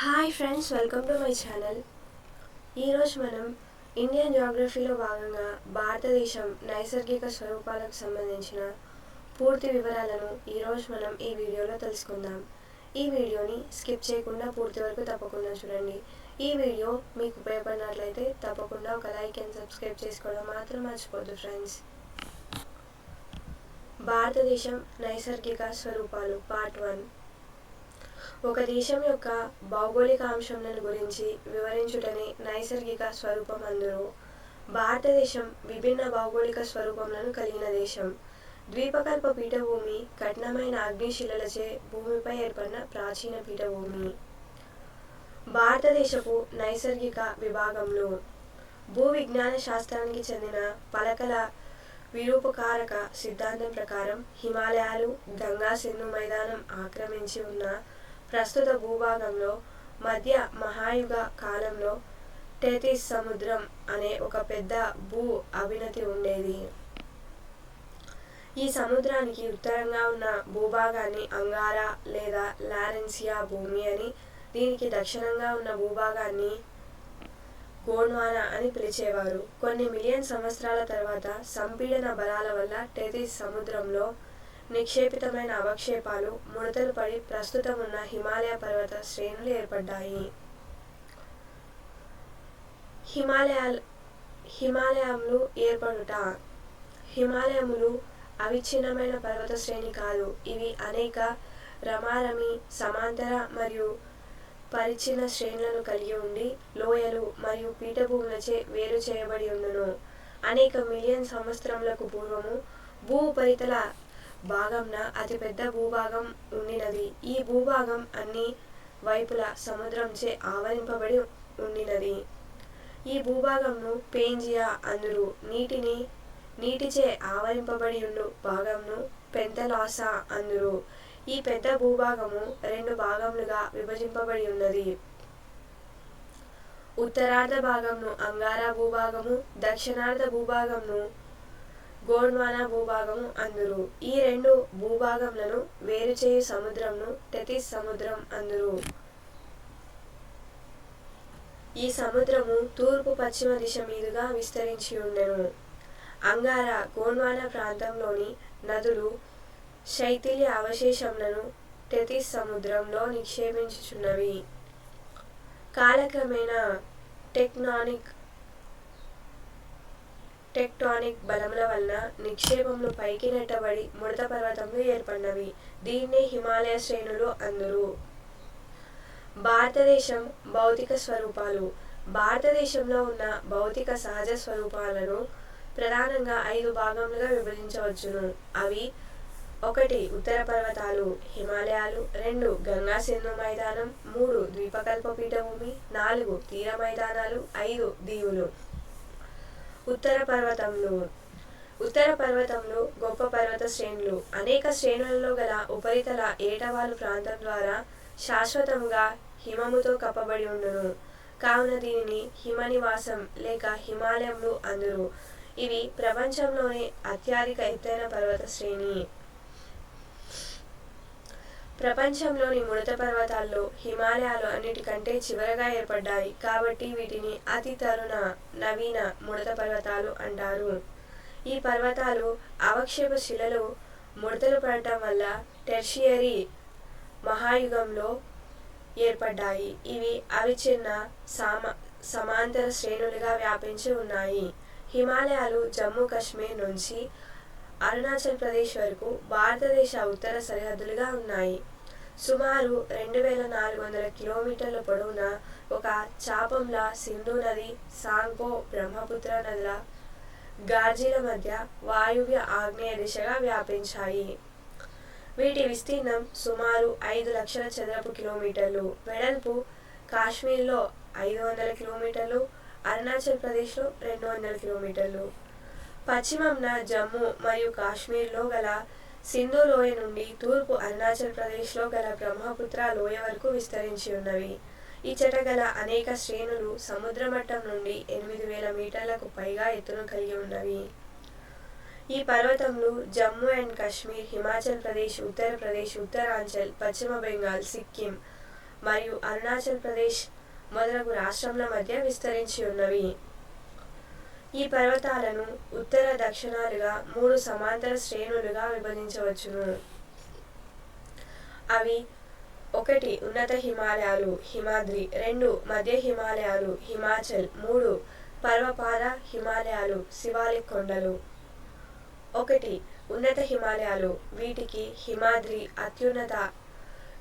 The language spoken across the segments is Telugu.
Hi friends welcome to my channel ఈరోజు మనం ఇండియన్ జాగ్రఫీలో భాగంగా భారతదేశం నైసర్గిక స్వరూపాలకు సంబంధించిన పూర్తి వివరాలను ఈరోజు మనం ఈ వీడియోలో తెలుసుకుందాం. ఈ వీడియోని స్కిప్ చేయకుండా పూర్తి వరకు తప్పకుండా చూడండి. ఈ వీడియో మీకు ఉపయోగపడినట్లయితే తప్పకుండా ఒక లైక్ అండ్ సబ్స్క్రైబ్ చేసుకోవడం మాత్రం మర్చిపోద్దు ఫ్రెండ్స్ భారతదేశం నైసర్గిక స్వరూపాలు పార్ట్ వన్ ఒక దేశం యొక్క భౌగోళిక అంశములను గురించి వివరించుటని నైసర్గిక స్వరూపం అందరూ భారతదేశం విభిన్న భౌగోళిక స్వరూపములను కలిగిన దేశం. ద్వీపకల్ప పీఠభూమి కఠినమైన అగ్నిశిలలచే భూమిపై ఏర్పడిన ప్రాచీన పీఠభూమి. భారతదేశపు నైసర్గిక విభాగంలో భూ విజ్ఞాన శాస్త్రానికి చెందిన పలకల విరూపకారక సిద్ధాంతం ప్రకారం హిమాలయాలు గంగా సింధు మైదానం ఆక్రమించి ఉన్న ప్రస్తుత భూభాగంలో మధ్య మహాయుగ కాలంలో టెథిస్ సముద్రం అనే ఒక పెద్ద భూ అవినతి ఉండేది. ఈ సముద్రానికి ఉత్తరంగా ఉన్న భూభాగాన్ని అంగారా లేదా లారెన్సియా భూమి అని దీనికి దక్షిణంగా ఉన్న భూభాగాన్ని గోండ్వానా అని పిలిచేవారు. కొన్ని మిలియన్ సంవత్సరాల తర్వాత సంపీడన బలాల వల్ల టెతిస్ సముద్రంలో నిక్షేపితమైన అవక్షేపాలు ముడతలు పడి ప్రస్తుతం ఉన్న హిమాలయ పర్వత శ్రేణులు ఏర్పడ్డాయి. హిమాలయాల హిమాలయములు ఏర్పడుట. హిమాలయములు అవిచ్ఛిన్నమైన పర్వత శ్రేణి కాదు. ఇవి అనేక రమారమి సమాంతర మరియు పరిచ్ఛిన్న శ్రేణులను కలిగి ఉండి లోయలు మరియు పీఠభూములచే వేరు చేయబడి ఉండును. అనేక మిలియన్ సంవత్సరములకు పూర్వము భూ ఉపరితల భాగంన అతిపెద్ద భూభాగం ఉండినది ఈ భూభాగం అన్ని వైపుల సముద్రంచే ఆవరింపబడి ఉండినది ఈ భూభాగంను పేంజియా అందురు. నీటిని నీటిచే ఆవరింపబడి ఉండు భాగంను పెంతలాసా అందురు. ఈ పెద్ద భూభాగము రెండు భాగములుగా విభజింపబడి ఉన్నది ఉత్తరార్ధ భాగంను అంగారా భూభాగము దక్షిణార్ధ భూభాగంను గోండ్వానా భూభాగము అందురు. ఈ రెండు భూభాగములను వేరుచేయు సముద్రంను టెతిస్ సముద్రం అందురు. ఈ సముద్రము తూర్పు పశ్చిమ దిశ మీదుగా విస్తరించి ఉండెను. అంగారా గోండ్వానా ప్రాంతంలోని నదులు శైథిల్య అవశేషములను టెతిస్ సముద్రంలో నిక్షేపించుచున్నవి. కాలక్రమేణా టెక్నానిక్ టెక్టానిక్ బలముల వలన నిక్షేపములు పైకి నెట్టబడి ముడత పర్వతములు ఏర్పడినవి. దీన్ని హిమాలయ శ్రేణులు అందరు. భారతదేశం భౌతిక స్వరూపాలు. భారతదేశంలో ఉన్న భౌతిక సహజ స్వరూపాలను ప్రధానంగా ఐదు భాగములుగా విభజించవచ్చును. అవి ఒకటి ఉత్తర పర్వతాలు హిమాలయాలు రెండు గంగా సింధు మైదానం మూడు ద్వీపకల్ప పీఠభూమి నాలుగు తీర మైదానాలు ఐదు దీవులు. ఉత్తర పర్వతములు. ఉత్తర పర్వతములు గొప్ప పర్వత శ్రేణులు. అనేక శ్రేణులలో గల ఉపరితల ఏటవాలు ప్రాంతం ద్వారా శాశ్వతంగా హిమముతో కప్పబడి ఉండును. కావున దీనిని హిమనివాసం లేక హిమాలయములు అందురు. ఇవి ప్రపంచంలోనే అత్యధిక ఎత్తైన పర్వత శ్రేణి. ప్రపంచంలోని ముడత పర్వతాల్లో హిమాలయాలు అన్నిటికంటే చివరగా ఏర్పడ్డాయి కాబట్టి వీటిని అతి తరుణ నవీన ముడత పర్వతాలు అంటారు. ఈ పర్వతాలు అవక్షేప శిలలు ముడతలు పడటం వల్ల టెర్షియరీ మహాయుగంలో ఏర్పడ్డాయి. ఇవి అవిచిన్న సామ సమాంతర శ్రేణులుగా వ్యాపించి ఉన్నాయి. హిమాలయాలు జమ్మూ కాశ్మీర్ నుంచి అరుణాచల్ ప్రదేశ్ వరకు భారతదేశ ఉత్తర సరిహద్దులుగా ఉన్నాయి. సుమారు రెండు వేల నాలుగు వందల కిలోమీటర్ల పొడవున ఒక చాపంలా సింధు నది సాంగో బ్రహ్మపుత్ర నదుల గార్జీల మధ్య వాయువ్య ఆగ్నేయ దిశగా వ్యాపించాయి. వీటి విస్తీర్ణం సుమారు ఐదు లక్షల చదరపు కిలోమీటర్లు. వెడల్పు కాశ్మీర్లో ఐదు వందల కిలోమీటర్లు అరుణాచల్ ప్రదేశ్లో రెండు వందల కిలోమీటర్లు. పశ్చిమంన జమ్మూ మరియు కాశ్మీర్లో గల సింధు లోయ నుండి తూర్పు అరుణాచల్ ప్రదేశ్లో గల బ్రహ్మపుత్ర లోయ వరకు విస్తరించి ఉన్నవి. ఇచ్చట గల అనేక శ్రేణులు సముద్ర మట్టం నుండి ఎనిమిది వేల మీటర్లకు పైగా ఎత్తును కలిగి ఉన్నవి. ఈ పర్వతములు జమ్మూ అండ్ కాశ్మీర్ హిమాచల్ ప్రదేశ్ ఉత్తరప్రదేశ్ ఉత్తరాంచల్ పశ్చిమ బెంగాల్ సిక్కిం మరియు అరుణాచల్ ప్రదేశ్ మొదలగు రాష్ట్రంల మధ్య విస్తరించి ఉన్నవి. ఈ పర్వతాలను ఉత్తర దక్షిణాలుగా మూడు సమాంతర శ్రేణులుగా విభజించవచ్చును. అవి ఒకటి ఉన్నత హిమాలయాలు హిమాద్రి రెండు మధ్య హిమాలయాలు హిమాచల్ మూడు పర్వపాద హిమాలయాలు శివాలిక్ కొండలు. ఒకటి ఉన్నత హిమాలయాలు వీటికి హిమాద్రి అత్యున్నత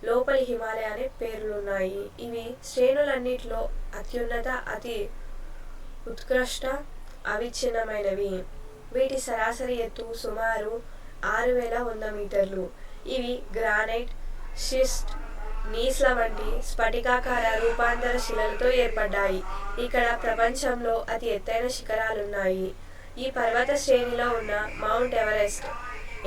లోపలి హిమాలయ అనే పేర్లున్నాయి. ఇవి శ్రేణులన్నిటిలో అత్యున్నత అతి ఉత్కృష్ట అవిచ్ఛిన్నమైనవి. వీటి సరాసరి ఎత్తు సుమారు ఆరు వేల వంద మీటర్లు. ఇవి గ్రానైట్ షిస్ట్ నీస్ల వంటి స్ఫటికాకార రూపాంతర శిలలతో ఏర్పడ్డాయి. ఇక్కడ ప్రపంచంలో అతి ఎత్తైన శిఖరాలున్నాయి. ఈ పర్వత శ్రేణిలో ఉన్న మౌంట్ ఎవరెస్ట్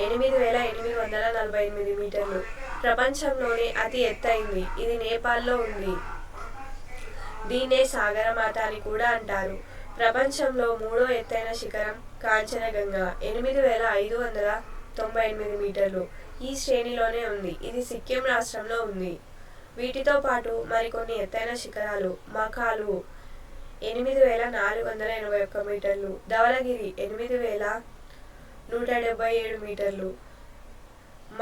ఎనిమిది వేల ఎనిమిది వందల నలభై ఎనిమిది మీటర్లు. ప్రపంచంలోనే అతి ఎత్తైంది. ఇది నేపాల్లో ఉంది. దీన్నే సాగరమాత అని కూడా అంటారు. ప్రపంచంలో మూడో ఎత్తైన శిఖరం కాంచనగంగా ఎనిమిది వేల ఐదు వందల తొంభై ఎనిమిది మీటర్లు. ఈ శ్రేణిలోనే ఉంది. ఇది సిక్కిం రాష్ట్రంలో ఉంది. వీటితో పాటు మరికొన్ని ఎత్తైన శిఖరాలు మఖాలు ఎనిమిది వేల నాలుగు వందల ఎనభై ఒక్క మీటర్లు. ధవలగిరి ఎనిమిది వేల నూట డెబ్బై ఏడు మీటర్లు.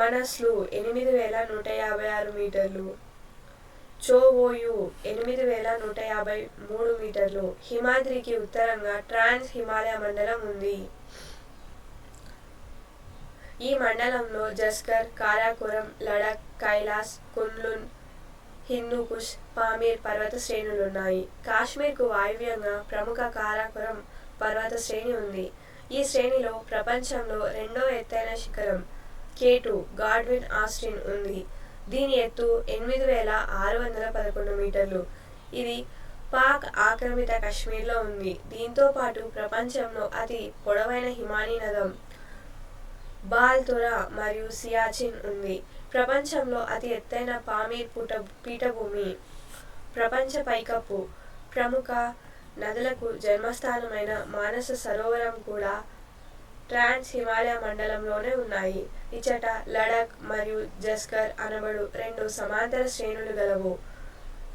మనస్లు ఎనిమిది వేల నూట యాభై ఆరు మీటర్లు. చోవోయు ఎనిమిది వేల నూట యాభై మూడు మీటర్లు. హిమాద్రికి ఉత్తరంగా ట్రాన్స్ హిమాలయ మండలం ఉంది. ఈ మండలంలో జస్కర్ కారాకోరం లడక్ కైలాస్ కున్లున్ హిందూకుష్ పామీర్ పర్వత శ్రేణులున్నాయి. కాశ్మీర్కు వాయువ్యంగా ప్రముఖ కారాకురం పర్వత శ్రేణి ఉంది. ఈ శ్రేణిలో ప్రపంచంలో రెండో ఎత్తైన శిఖరం కేటు గాడ్విన్ ఆస్టిన్ ఉంది. దీని ఎత్తు ఎనిమిది వేల ఆరు వందల పదకొండు మీటర్లు. ఇది పాక్ ఆక్రమిత కశ్మీర్లో ఉంది. దీంతో పాటు ప్రపంచంలో అతి పొడవైన హిమానీ నదం బాల్తురా మరియు సియాచిన్ ఉంది. ప్రపంచంలో అతి ఎత్తైన పామీర్ పుట పీఠభూమి ప్రపంచ పైకప్పు ప్రముఖ నదులకు జన్మస్థానమైన మానస సరోవరం కూడా ట్రాన్స్ హిమాలయ మండలంలోనే ఉన్నాయి. ఇచ్చట లడక్ మరియు జస్కర్ అనబడు రెండు సమాంతర శ్రేణులు గలవు.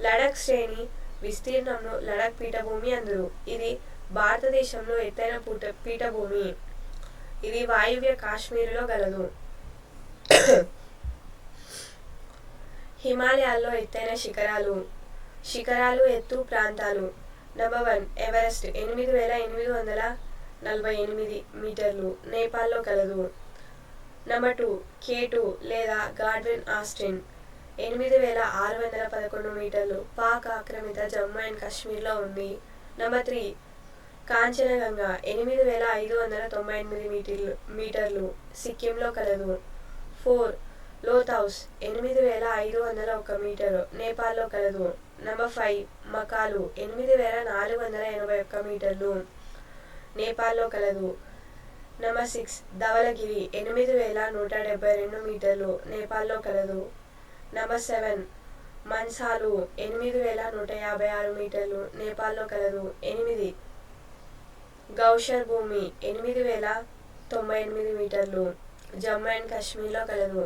లడక్ శ్రేణి విస్తీర్ణంలో లడక్ పీఠభూమి అందురు. ఇది భారతదేశంలో ఎత్తైన పూట పీఠభూమి. ఇది వాయువ్య కాశ్మీరులో గలదు. హిమాలయాల్లో ఎత్తైన శిఖరాలు. శిఖరాలు ఎత్తు ప్రాంతాలు. Number one Everest. ఎనిమిది వేల ఎనిమిది వందల నలభై ఎనిమిది మీటర్లు నేపాల్లో కలదు. నెంబర్ టూ కేటు లేదా గాడ్విన్ ఆస్టిన్ ఎనిమిది వేల ఆరు వందల పదకొండు మీటర్లు పాక్ ఆక్రమిత జమ్మూ అండ్ కాశ్మీర్లో ఉంది. నెంబర్ త్రీ కాంచనగంగా ఎనిమిది వేల ఐదు వందల తొంభై ఎనిమిది మీటర్లు మీటర్లు సిక్కింలో కలదు. ఫోర్ లోతౌస్ ఎనిమిది వేల ఐదు వందల ఒక మీటరు నేపాల్లో కలదు. నెంబర్ ఫైవ్ మకాలు ఎనిమిది వేల నాలుగు వందల ఎనభై ఒక్క మీటర్లు నేపాల్లో కలదు. నెంబర్ సిక్స్ ధవలగిరి ఎనిమిది వేల నూట డెబ్బై రెండు మీటర్లు నేపాల్లో కలదు. నెంబర్ సెవెన్ మన్సాలు ఎనిమిది వేల నూట యాభై ఆరు మీటర్లు నేపాల్లో కలదు. ఎనిమిది గౌషర్ భూమి ఎనిమిది వేల తొంభై ఎనిమిది మీటర్లు జమ్మూ అండ్ కాశ్మీర్లో కలదు.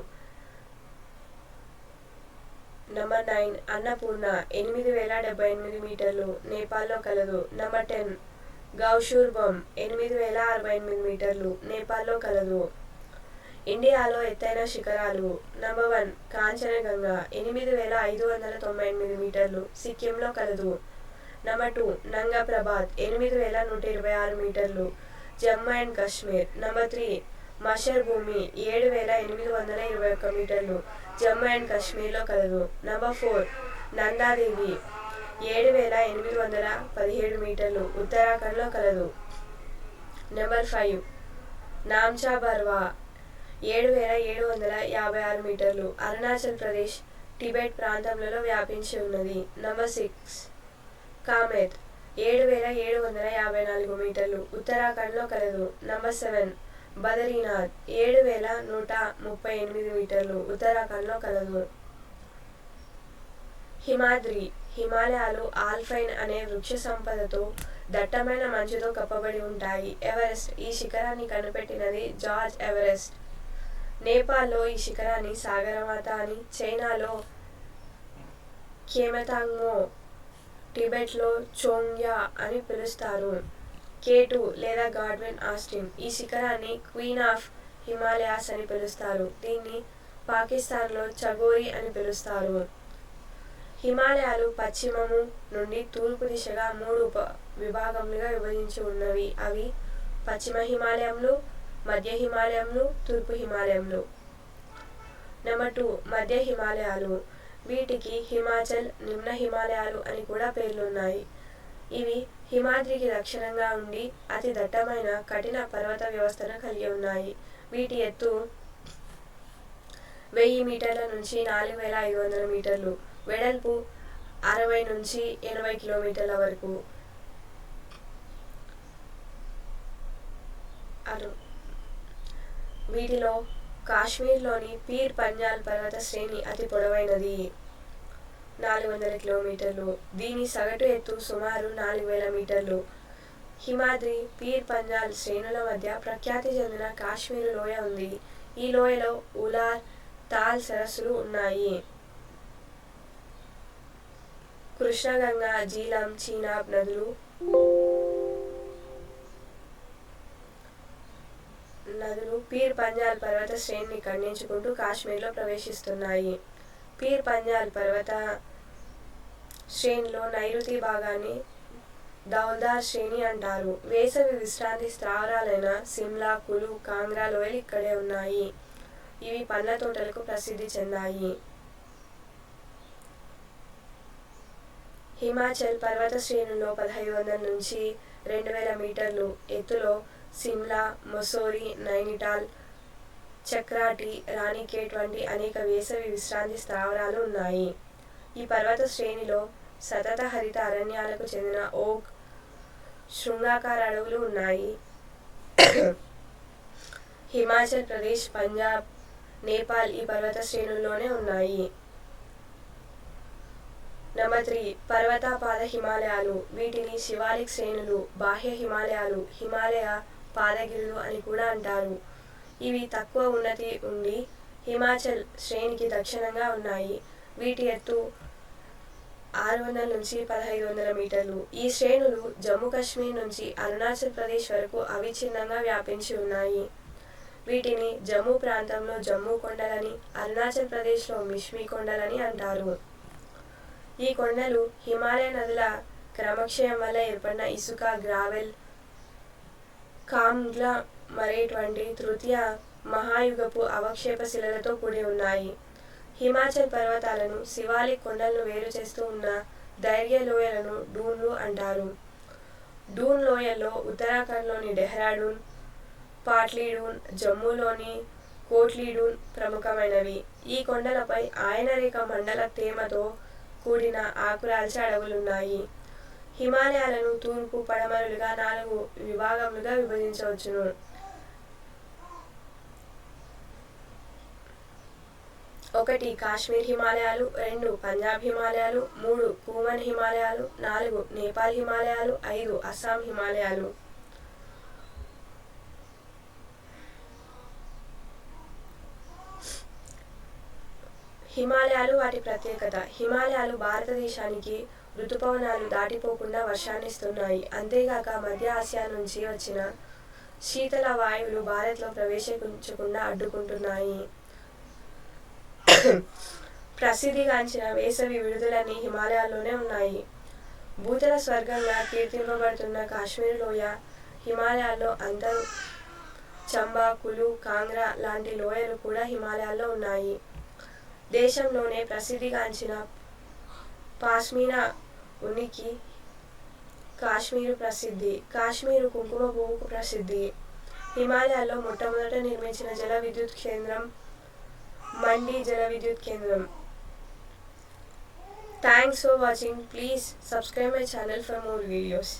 నంబర్ నైన్ అన్నపూర్ణ ఎనిమిది వేల డెబ్బై ఎనిమిది మీటర్లు నేపాల్లో కలదు. నంబర్ టెన్ గౌషూర్బం ఎనిమిది వేల అరవై ఎనిమిది మీటర్లు నేపాల్లో కలదు. ఇండియాలో ఎత్తైన శిఖరాలు నంబర్ వన్ కాంచనగంగా ఎనిమిది వేల ఐదు వందల తొంభై ఎనిమిది మీటర్లు సిక్కింలో కలదు. నంబర్ టూ నంగా ప్రభాత్ ఎనిమిది వేల నూట ఇరవై ఆరు మీటర్లు Jammu and Kashmir. Number three Masherbrum ఏడు వేల ఎనిమిది వందల ఇరవై ఒక్క మీటర్లు జమ్మూ అండ్ కాశ్మీర్లో కలదు. నంబర్ ఫోర్ నందాదేవి ఏడు వేల ఎనిమిది వందల పదిహేడు మీటర్లు ఉత్తరాఖండ్లో కలదు. Number five. నామ్చా బర్వా ఏడు వేల ఏడు వందల యాభై ఆరు మీటర్లు అరుణాచల్ ప్రదేశ్ టిబెట్ ప్రాంతంలో వ్యాపించి ఉన్నది. Number six. కామెత్ ఏడు వేల ఏడు వందల యాభై నాలుగు మీటర్లు ఉత్తరాఖండ్లో కలదు. Number seven. బదరీనాథ్ ఏడు వేల నూట ముప్పై ఎనిమిది మీటర్లు ఉత్తరాఖండ్లో కలదు. హిమాద్రి హిమాలయాలు ఆల్ఫైన్ అనే వృక్ష సంపదతో దట్టమైన మంచుతో కప్పబడి ఉంటాయి. ఎవరెస్ట్ ఈ శిఖరాన్ని కనిపెట్టినది జార్జ్ ఎవరెస్ట్. నేపాల్లో ఈ శిఖరాన్ని సాగరమాత అని చైనాలో కేమెతాంగ్మో టిబెట్లో చోంగ్యా అని పిలుస్తారు. కేటు లేదా గాడ్విన్ ఆస్టిన్ ఈ శిఖరాన్ని క్వీన్ ఆఫ్ హిమాలయాస్ అని పిలుస్తారు. దీన్ని పాకిస్తాన్లో చగోరి అని పిలుస్తారు. హిమాలయాలు పశ్చిమము నుండి తూర్పు దిశగా మూడు ఉప విభాగములుగా విభజించి ఉన్నవి. అవి పశ్చిమ హిమాలయంలు మధ్య హిమాలయంలు తూర్పు హిమాలయంలు నెంబర్ టూ మధ్య హిమాలయాలు. వీటికి హిమాచల్ నిమ్న హిమాలయాలు అని కూడా పేర్లున్నాయి ఇవి హిమాద్రికి రక్షణంగా ఉండి అతి దట్టమైన కఠిన పర్వత వ్యవస్థను కలిగి ఉన్నాయి. వీటి ఎత్తు వెయ్యి మీటర్ల నుంచి నాలుగు వేల ఐదు వందల మీటర్లు. వెడల్పు అరవై నుంచి ఎనభై కిలోమీటర్ల వరకు. అరు వీటిలో కాశ్మీర్లోని పీర్ పంజాల్ పర్వత శ్రేణి అతి పొడవైనది. నాలుగు వందల కిలోమీటర్లు. దీని సగటు ఎత్తు సుమారు నాలుగు వేల మీటర్లు. హిమాద్రి పీర్ పంజాల్ శ్రేణుల మధ్య ప్రఖ్యాతి చెందిన కాశ్మీర్ లోయ ఉంది. ఈ లోయలో ఉలార్ తాల్ సరస్సులు ఉన్నాయి. కృష్ణగంగా జీలం చీనాబ్ నదులు. నదులు పీర్ పంజాల్ పర్వత శ్రేణిని ఖండించుకుంటూ కాశ్మీర్లో ప్రవేశిస్తున్నాయి. పీర్ పంజాల్ పర్వత శ్రేణిలో నైరుతి భాగాన్ని దౌల్దార్ శ్రేణి అంటారు. వేసవి విశ్రాంతి స్థావరాలైన సిమ్లా కులు కాంగ్రా లోయలు ఇక్కడే ఉన్నాయి. ఇవి పండ్ల తోటలకు ప్రసిద్ధి చెందాయి. హిమాచల్ పర్వత శ్రేణుల్లో పదహైదు వందల నుంచి రెండు వేల మీటర్లు ఎత్తులో సిమ్లా మొసోరి నైనిటాల్ చక్రాటి రాణికేట్ వంటి అనేక వేసవి విశ్రాంతి స్థావరాలు ఉన్నాయి. ఈ పర్వత శ్రేణిలో సతత హరిత అరణ్యాలకు చెందిన ఓక్ శృంగాకార అడవులు ఉన్నాయి. హిమాచల్ ప్రదేశ్ పంజాబ్ నేపాల్ ఈ పర్వత శ్రేణుల్లోనే ఉన్నాయి. నెంబర్ త్రీ పర్వతపాద హిమాలయాలు. వీటిని శివాలిక్ శ్రేణులు బాహ్య హిమాలయాలు హిమాలయ పాదగిరులు అని కూడా అంటారు. ఇవి తక్కువ ఉన్నతి ఉండి హిమాచల్ శ్రేణికి దక్షిణంగా ఉన్నాయి. వీటి ఎత్తు ఆరు వందల నుంచి పదహైదు వందల మీటర్లు. ఈ శ్రేణులు జమ్మూ కాశ్మీర్ నుంచి అరుణాచల్ ప్రదేశ్ వరకు అవిచ్ఛిన్నంగా వ్యాపించి ఉన్నాయి. వీటిని జమ్మూ ప్రాంతంలో జమ్మూ కొండలని అరుణాచల్ ప్రదేశ్లో మిష్మి కొండలని అంటారు. ఈ కొండలు హిమాలయ నదుల క్రమక్షయం వల్ల ఏర్పడిన ఇసుక గ్రావెల్ కామ్గ్లా మరేట్ వంటి తృతీయ మహాయుగపు అవక్షేప శిలలతో కూడి ఉన్నాయి. హిమాచల్ పర్వతాలను శివాలిక్ కొండలను వేరు చేస్తూ ఉన్న ధైర్య లోయలను డూన్లు అంటారు. డూన్ లోయల్లో ఉత్తరాఖండ్లోని డెహ్రాడూన్ పాట్లీడూన్ జమ్మూలోని కోట్లీడూన్ ప్రముఖమైనవి. ఈ కొండలపై ఆయనరేఖ మండల తేమతో కూడిన ఆకురాల్చే అడవులున్నాయి. హిమాలయాలను తూర్పు పడమరలుగా నాలుగు విభాగములుగా విభజించవచ్చును. ఒకటి కాశ్మీర్ హిమాలయాలు రెండు పంజాబ్ హిమాలయాలు మూడు కూమన్ హిమాలయాలు నాలుగు నేపాల్ హిమాలయాలు ఐదు అస్సాం హిమాలయాలు. హిమాలయాలు వాటి ప్రత్యేకత. హిమాలయాలు భారతదేశానికి ఋతుపవనాలు దాటిపోకుండా వర్షాన్నిస్తున్నాయి. అంతేగాక మధ్య ఆసియా నుంచి వచ్చిన శీతల వాయువులు భారత్లో ప్రవేశించకుండా అడ్డుకుంటున్నాయి. ప్రసిద్ధిగాంచిన వేసవి విడుదలన్నీ హిమాలయాల్లోనే ఉన్నాయి. భూతల స్వర్గంగా కీర్తింపబడుతున్న కాశ్మీర్ లోయ హిమాలయాల్లో అందరూ చంబా కులు కాంగ్రా లాంటి లోయలు కూడా హిమాలయాల్లో ఉన్నాయి. దేశంలోనే ప్రసిద్ధిగాంచిన పాష్మీనా ఉనికి కాశ్మీరు ప్రసిద్ధి. కాశ్మీరు కుంకుమ పువ్వుకు ప్రసిద్ధి. హిమాలయాల్లో మొట్టమొదట నిర్మించిన జల విద్యుత్ కేంద్రం మండి జల విద్యుత్ కేంద్రం. Thanks for watching please subscribe my channel for more videos